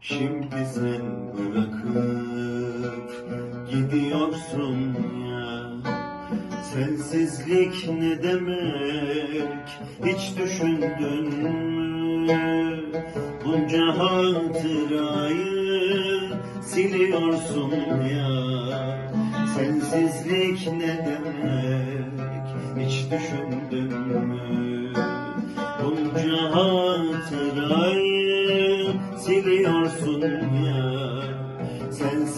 Şimdi sen bırakıp gidiyorsun ya Sensizlik ne demek hiç düşündün mü? Bunca hatırayı siliyorsun ya Sensizlik ne demek hiç düşündün mü? Bunca hatırayı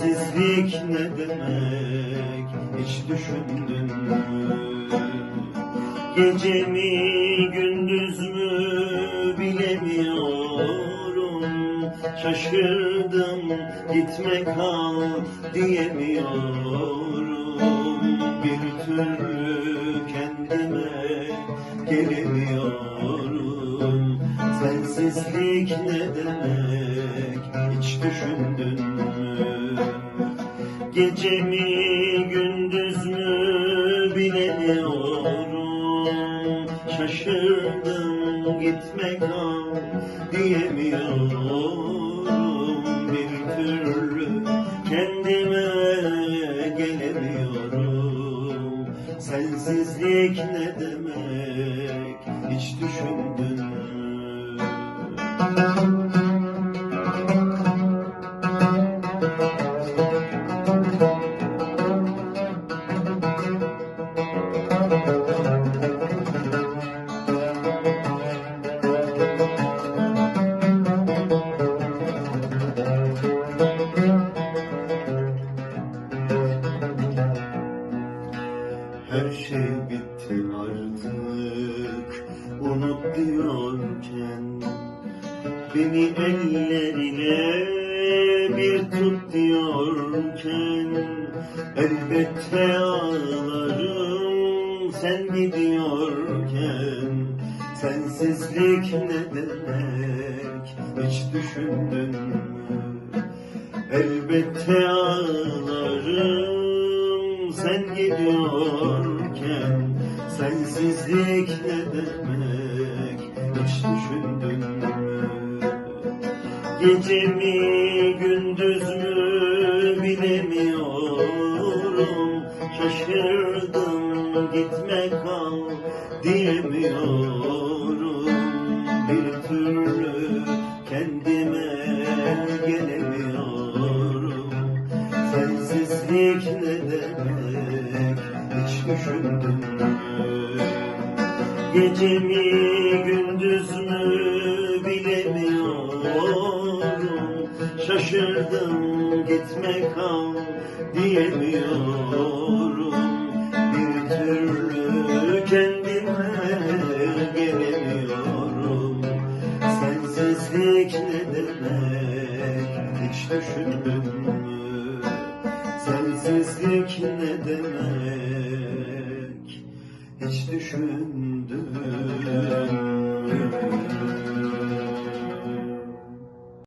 Sensizlik ne demek? Hiç düşündün mü? Gece mi gündüz mü? Bilemiyorum. Şaşırdım gitme kal diyemiyorum. Bir türlü kendime gelemiyorum. Sensizlik ne demek? Hiç düşündün mü? Gece mi gündüz mü bilemiyorum Şaşırdım gitme kal diyemiyorum. Bir türlü kendime gelemiyorum. Sensizlik ne demek? Hiç düşündün mü? Her şey bitti artık. Unut diyorken Beni ellerine bir tut diyorken Elbette ağlarım sen gidiyorken Sensizlik ne demek? Hiç düşündün mü? Elbette ağlarım sen gidiyorken Sensizlik ne demek? Hiç düşündün mü? Gece mi gündüz mü bilemiyorum. Şaşırdım gitme kal diyemiyorum hiç düşündün mü? Gece mi gündüz mü bilemiyorum Şaşırdım gitme kal diyemiyorum Bir türlü kendime gelemiyorum Sensizlik ne demek hiç düşündün mü? Sevmek ne demek hiç düşündüm.